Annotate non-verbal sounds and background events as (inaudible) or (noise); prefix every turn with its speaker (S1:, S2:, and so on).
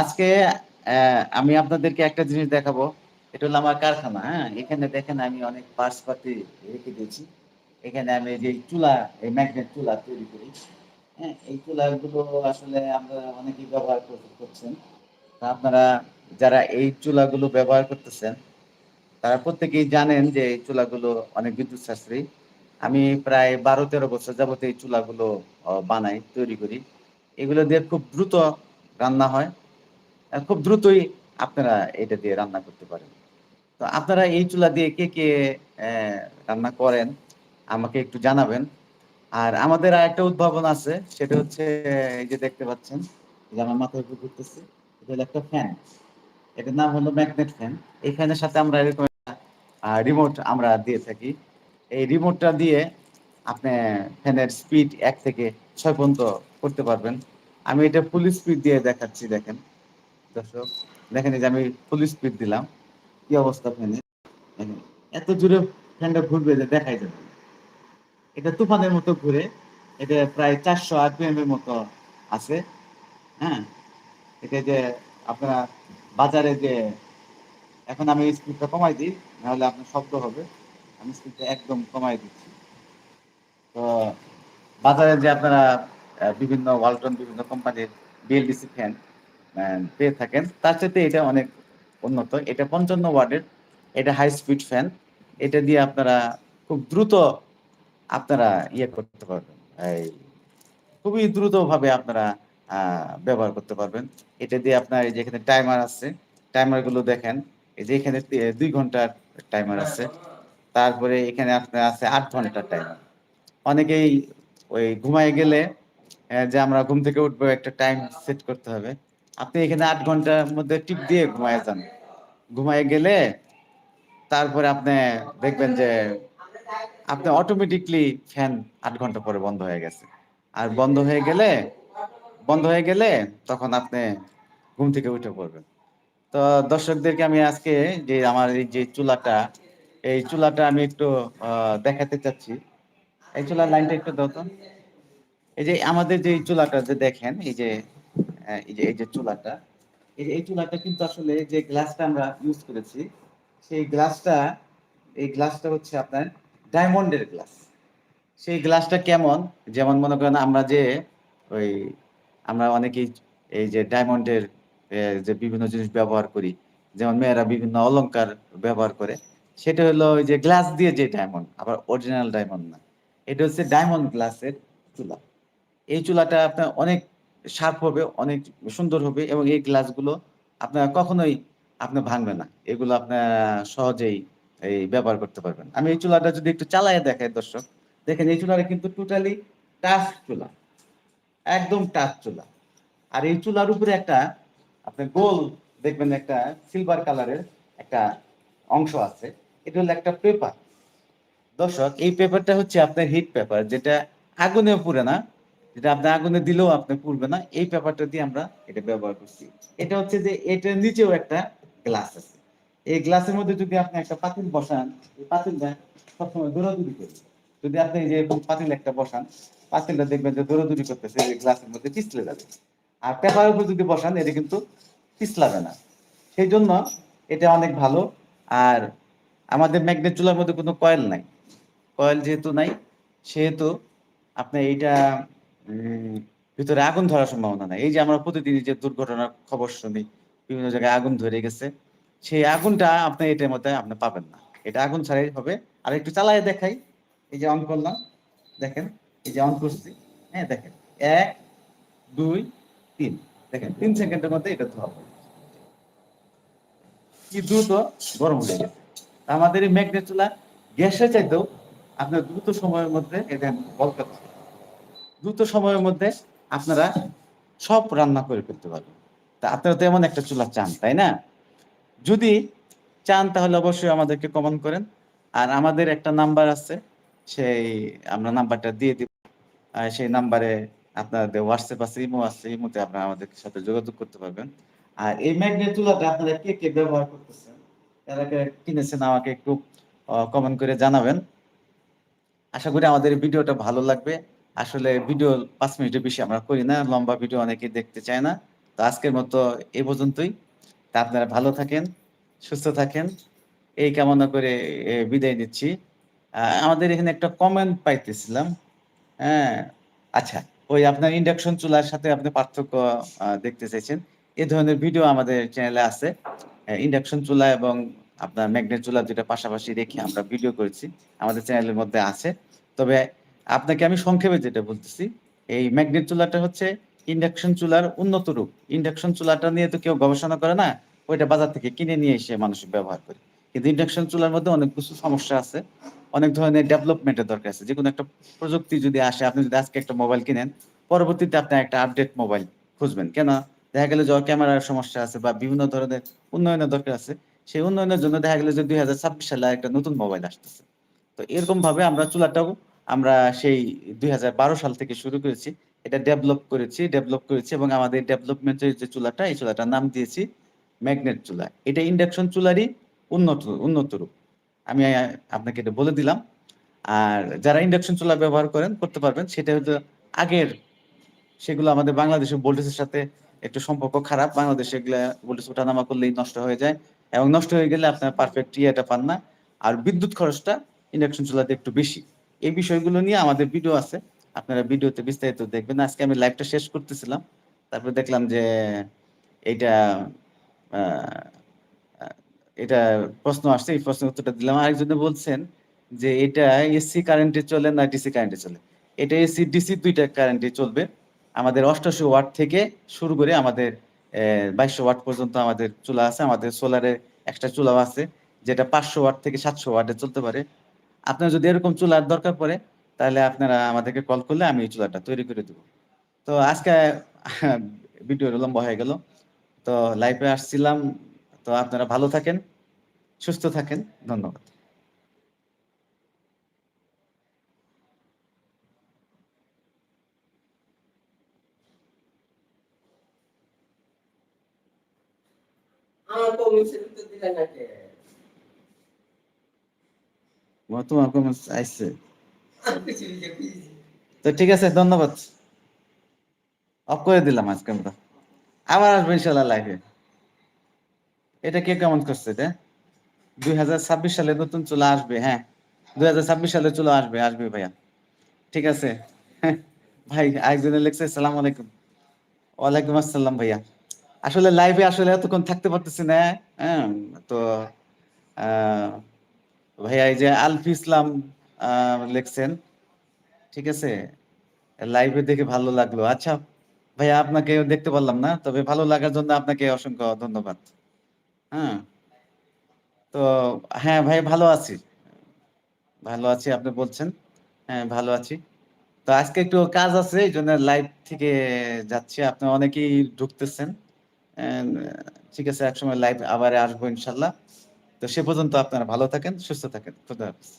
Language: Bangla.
S1: আজকে আমি আপনাদেরকে একটা জিনিস দেখাবো। এটা হলো আমার কারখানা হ্যাঁ? এখানে দেখেন আমি অনেক পার্টসপাতি রেখে দিয়েছি। এখানে আমি যে চুলা, এই ম্যাগনেট চুলা তৈরি করি হ্যাঁ? এই চুলাগুলো আসলে আমরা অনেকেই ব্যবহার কর- করছেন। তা আপনারা যারা এই চুলাগুলো ব্যবহার করতেছেন, তারা প্রত্যেকেই জানেন যে এই চুলাগুলো অনেক বিদ্যুৎ সাশ্রয়ী আমি প্রায় বারো তেরো বছর যাবত এই চুলাগুলো বানাই, তৈরি করি। এগুলো দিয়ে খুব দ্রুত রান্না হয়। খুব দ্রুতই আপনারা এটা দিয়ে রান্না করতে পারেন। তো আপনারা এই চুলা দিয়ে কে কে রান্না করেন, আমাকে একটু জানাবেন। আর আমাদের আর একটা উদ্ভাবন আছে, সেটা হচ্ছে, এই যে দেখতে পাচ্ছেন যে আমার মাথায় উপর ঘুরতেছে, এটা হলো একটা ফ্যান এটার নাম হলো ম্যাগনেট ফ্যান এই ফ্যানের সাথে আমরা এরকম রিমোট আমরা দিয়ে থাকি। এই রিমোটটা দিয়ে আপনি ফ্যানের স্পিড এক থেকে ছয় পর্যন্ত করতে পারবেন। আমি এটা ফুল স্পিড দিয়ে দেখাচ্ছি, দেখেন। দেখেন যে আমি ফুল স্পিড দিলাম। কি অবস্থা দেখেন, এত জোরে ফ্যানটা ঘুরবে যে দেখাই যাবে এটা তুফানের মতো ঘুরে, এটা প্রায় চারশো আরপিএম এর মতো আছে হ্যাঁ? এটা যে আপনারা বাজারে যে, এখন আমি স্পিডটা কমাই দিই, নাহলে আপনার শব্দ হবে। আমি স্পিডটা একদম কমাই দিচ্ছি। তো বাজারে যে আপনারা বিভিন্ন, ওয়ালটন বিভিন্ন কোম্পানির বিএলডিসি ফ্যান পেয়ে থাকেন। তার সাথে এটা অনেক উন্নত। এটা পঞ্চান্ন ওয়ার্ডের, এটা হাই স্পিড ফ্যান এটা দিয়ে আপনারা খুব দ্রুত আপনারা ইয়ে করতে পারবেন। এই, খুবই দ্রুত ভাবে আপনারা ব্যবহার করতে পারবেন। এটা দিয়ে আপনার এই যে টাইমার আছে টাইমারগুলো দেখেন। এই যে এখানে দুই ঘণ্টার টাইমার আছে। তারপরে এখানে আপনার আছে আট ঘণ্টার টাইমার অনেকেই ওই ঘুমায় গেলে যে আমরা ঘুম থেকে উঠবো, একটা টাইম সেট করতে হবে। আপনি এখানে আট ঘণ্টার মধ্যে টিপ দিয়ে ঘুমায় যান। ঘুমায় গেলে তারপরে আপনি দেখবেন যে আপনি অটোমেটিকলি ফ্যান আট ঘণ্টা পরে বন্ধ হয়ে গেছে। আর বন্ধ হয়ে গেলে, বন্ধ হয়ে গেলে তখন আপনি ঘুম থেকে উঠে পড়বেন। তো দর্শকদেরকে আমি আজকে যে আমার এই যে চুলাটা, এই চুলাটা আমি একটু দেখাতে চাচ্ছি। এই চুলার লাইনটা একটু দাও তো। এই যে আমাদের যে চুলাটা যে দেখেন, এই যে এই যে এই যে চুলাটা, এই এই চুলাটা কিন্তু আসলে যে গ্লাসটা আমরা ইউজ করেছি, সেই গ্লাসটা, এই গ্লাসটা হচ্ছে আপনার ডায়মন্ডের গ্লাস। সেই গ্লাসটা কেমন? যেমন মনে করেন আমরা যে, ওই আমরা অনেকেই এই যে ডায়মন্ডের যে বিভিন্ন জিনিস ব্যবহার করি, যেমন মেয়েরা বিভিন্ন অলংকার ব্যবহার করে, সেটা হলো ওই যে গ্লাস দিয়ে যে ডায়মন্ড, আবার অরিজিনাল ডায়মন্ড না, এটা হচ্ছে ডায়মন্ড গ্লাসের চুলা। এই চুলাটা আপনার অনেক শার্প হবে, অনেক সুন্দর হবে এবং এই গ্লাসগুলো আপনার কখনোই আপনি ভাঙবে না। এগুলো আপনার সহজেই এই ব্যবহার করতে পারবেন। আমি এই চুলাটা যদি একটু চালায় দেখাই দর্শক, দেখেন এই চুলাটা কিন্তু টোটালি টাচ চুলা, একদম টাচ চুলা। আর এই চুলার উপরে একটা, আপনি গোল দেখবেন একটা সিলভার কালারের একটা অংশ আছে, এটা হলো একটা পেপার দর্শক, এই পেপারটা হচ্ছে আপনার হিট পেপার যেটা আগুনে পুড়ে না যেটা আপনি আগুনে দিলেও আপনি পুড়বে না। এই পেপারটা দিয়ে আমরা এটা ব্যবহার করছি। এটা হচ্ছে যে এটার নিচেও একটা গ্লাস আছে। এই গ্লাসের মধ্যে যদি আপনি একটা পাতিল বসান, এই পাতিলটা সবসময় দৌড়াদৌড়ি করবে। যদি আপনি যে পাতিল একটা বসান, পাতিলটা দেখবেন যে দৌড়াদৌড়ি করতেছে, এই গ্লাসের মধ্যে পিছলে যাবে। আর পেপারের উপর যদি বসান, এটা কিন্তু পিছলাবে না। সেই জন্য এটা অনেক ভালো। আর আমাদের ম্যাগনেট চুলার মধ্যে কোনো কয়েল নাই। কয়েল যেহেতু নাই, সেহেতু আপনি এইটা ভিতরে আগুন ধরার সম্ভাবনা নাই। এই যে আমরা প্রতিদিনই যে দুর্ঘটনার খবর শুনি, বিভিন্ন জায়গায় আগুন ধরে গেছে, সেই আগুনটা আপনি এটার মধ্যে আপনি পাবেন না। এটা আগুন ছাড়াই হবে। আর একটু চালায় দেখাই। এই যে অন করলাম, দেখেন, এই যে অন করছি হ্যাঁ দেখেন, এক, দুই, তিন, দেখেন, তিন সেকেন্ডের মধ্যে এটা ধোয়া গেছে। কি দ্রুত গরম হয়ে গেছে। আমাদের এই ম্যাগনেট চুলা গ্যাসের চাইতেও আপনার দ্রুত সময়ের মধ্যে এটা পারে দ্রুত সময়ের মধ্যে আপনারা সব রান্না করে ফেলতে পারবেন। তা আপনারা তো এমন একটা চুলা চান, তাই না? যদি চান তাহলে অবশ্যই আমাদেরকে কমেন্ট করেন। আর আমাদের একটা নাম্বার আছে, সেই আমরা নাম্বারটা দিয়ে দিব। সেই নাম্বারে আপনাদের হোয়াটসঅ্যাপ আছে ইমো আছে ইমোতে আপনারা আমাদের সাথে যোগাযোগ করতে পারবেন। আর এই ম্যাগনেট চুলাটা আপনারা কে কে ব্যবহার করতেছেন যারা কে কিনেছেন আমাকে একটু কমেন্ট করে জানাবেন। আশা করি আমাদের ভিডিওটা ভালো লাগবে। আসলে ভিডিও পাঁচ মিনিটের বেশি আমরা করি না লম্বা ভিডিও অনেকে দেখতে চায় না। তো আজকের মতো এ পর্যন্তই। তা আপনারা ভালো থাকেন সুস্থ থাকেন। এই কামনা করে বিদায় আহ, আমাদের এখানে একটা কমেন্ট পাইতেছিলাম। হ্যাঁ আচ্ছা ওই আপনার ইন্ডাকশন চুলার সাথে আপনি পার্থক্য দেখতে চাইছেন। এ ধরনের ভিডিও আমাদের চ্যানেলে আছে। ইন্ডাকশন চুলা এবং আপনার ম্যাগনেট চুলা দুটা পাশাপাশি রেখে আমরা ভিডিও করেছি। আমাদের চ্যানেলের মধ্যে আছে। তবে আপনাকে আমি সংক্ষেপে যেটা বলতেছি, এই ম্যাগনেট চুলাটা হচ্ছে ইন্ডাকশন চুলার উন্নত রূপ। ইন্ডাকশন চুলাটা নিয়ে তো কেউ গবেষণা করে না, ওইটা বাজার থেকে কিনে নিয়ে এসে মানুষ ব্যবহার করে। কিন্তু ইন্ডাকশন চুলার মধ্যে অনেক কিছু সমস্যা আছে, অনেক ধরনের ডেভেলপমেন্টের দরকার আছে। যে কোনো একটা প্রযুক্তি যদি আসে, আপনি যদি আজকে একটা মোবাইল কিনেন, পরবর্তীতে আপনি একটা আপডেট মোবাইল খুঁজবেন। কেন দেখা গেল যে ক্যামেরার সমস্যা আছে বা বিভিন্ন ধরনের উন্নয়নের দরকার আছে। সেই উন্নয়নের জন্য দেখা গেল যে দুই হাজার ছাব্বিশ সালে একটা নতুন মোবাইল আসতেছে। তো এরকম ভাবে আমরা চুলাটাও আমরা সেই দুই হাজার বারো সাল থেকে শুরু করেছি। এটা ডেভেলপ করেছি ডেভেলপ করেছি এবং আমাদের ডেভেলপমেন্টের যে চুলাটা, এই চুলাটার নাম দিয়েছি ম্যাগনেট চুলা। এটা ইন্ডাকশন চুলারই উন্নত উন্নত রূপ। আমি আপনাকে এটা বলে দিলাম। আর যারা ইন্ডাকশন চুলা ব্যবহার করেন, করতে পারবেন। সেটা হচ্ছে আগের, সেগুলো আমাদের বাংলাদেশের ভোল্টেজের সাথে একটু সম্পর্ক খারাপ। বাংলাদেশে এগুলা ভোল্টেজ ওঠানামা করলেই নষ্ট হয়ে যায় এবং নষ্ট হয়ে গেলে আপনার পারফেক্ট ইয়েটা পান না। আর বিদ্যুৎ খরচটা ইন্ডাকশন চুলাতে একটু বেশি। এই বিষয়গুলো নিয়ে আমাদের ভিডিও আছে। আপনারা ভিডিওতে বিস্তারিত দেখবেন। আজকে আমি লাইভটা শেষ করতেছিলাম। তারপরে দেখলাম যে আহ, এটা প্রশ্ন আসছে। এই প্রশ্নের উত্তরটা দিলাম। আরেকজনে বলছেন যে এটা এসি কারেন্টে চলে না ডিসি কারেন্টে চলে? এটা এসি ডিসি দুইটা কারেন্টে চলবে। আমাদের অষ্টাশি ওয়াট থেকে শুরু করে আমাদের বাইশশো ওয়াট পর্যন্ত আমাদের চুলা আছে। আমাদের সোলারে একটা চুলাও আছে যেটা পাঁচশো ওয়াট থেকে সাতশো ওয়াটে চলতে পারে। আপনার যদি এরকম চুলার দরকার পড়ে, তাহলে আপনারা আমাদেরকে কল করলে আমি এই চুলাটা তৈরি করে দেবো। তো আজকে (laughs) ভিডিও লম্বা হয়ে গেল। তো লাইভে আসছিলাম। তো আপনারা ভালো থাকেন, সুস্থ থাকেন। ধন্যবাদ।
S2: আমার কমিশন তো দিলে না
S1: তোমার কমেন্টস আসছে
S2: লিখে দিয়েছি।
S1: তো ঠিক আছে ধন্যবাদ। অফ করে দিলাম আজকে আমরা। আবার আসব ইনশাল্লাহ লাইভে এটা কে কেমন করছে এটা? দুই হাজার ছাব্বিশ সালে নতুন চুলা আসবে হ্যাঁ। দুই হাজার ছাব্বিশ সালে চুলা আসবে আসবে ভাইয়া। ঠিক আছে। (laughs) ভাই আরেকজনে লিখছে সালাম আলাইকুম। ওয়ালাইকুম আসসালাম ভাইয়া। আসলে লাইভে আসলে এতক্ষণ থাকতে পারতেছি না হ্যাঁ। তো আহ, ভাইয়া, এই যে আলফি ইসলাম লিখছেন, ঠিক আছে? লাইভে দেখে ভালো লাগল। আচ্ছা ভাইয়া, আপনাকে দেখতে পারলাম না, তবে ভালো লাগার জন্য আপনাকে অসংখ্য ধন্যবাদ। হ্যাঁ? তো হ্যাঁ ভাই, ভালো আছি। ভালো আছি, আপনি বলছেন। হ্যাঁ ভালো আছি। তো আজকে একটু কাজ আছে, এই জন্য লাইভ থেকে যাচ্ছি। আপনি অনেকেই ঢুকতেছেন। ঠিক আছে, একসময় লাইভ আবার আসব ইনশাল্লাহ। তো সে পর্যন্ত আপনারা ভালো থাকেন সুস্থ থাকেন। খুদা হাফেজ।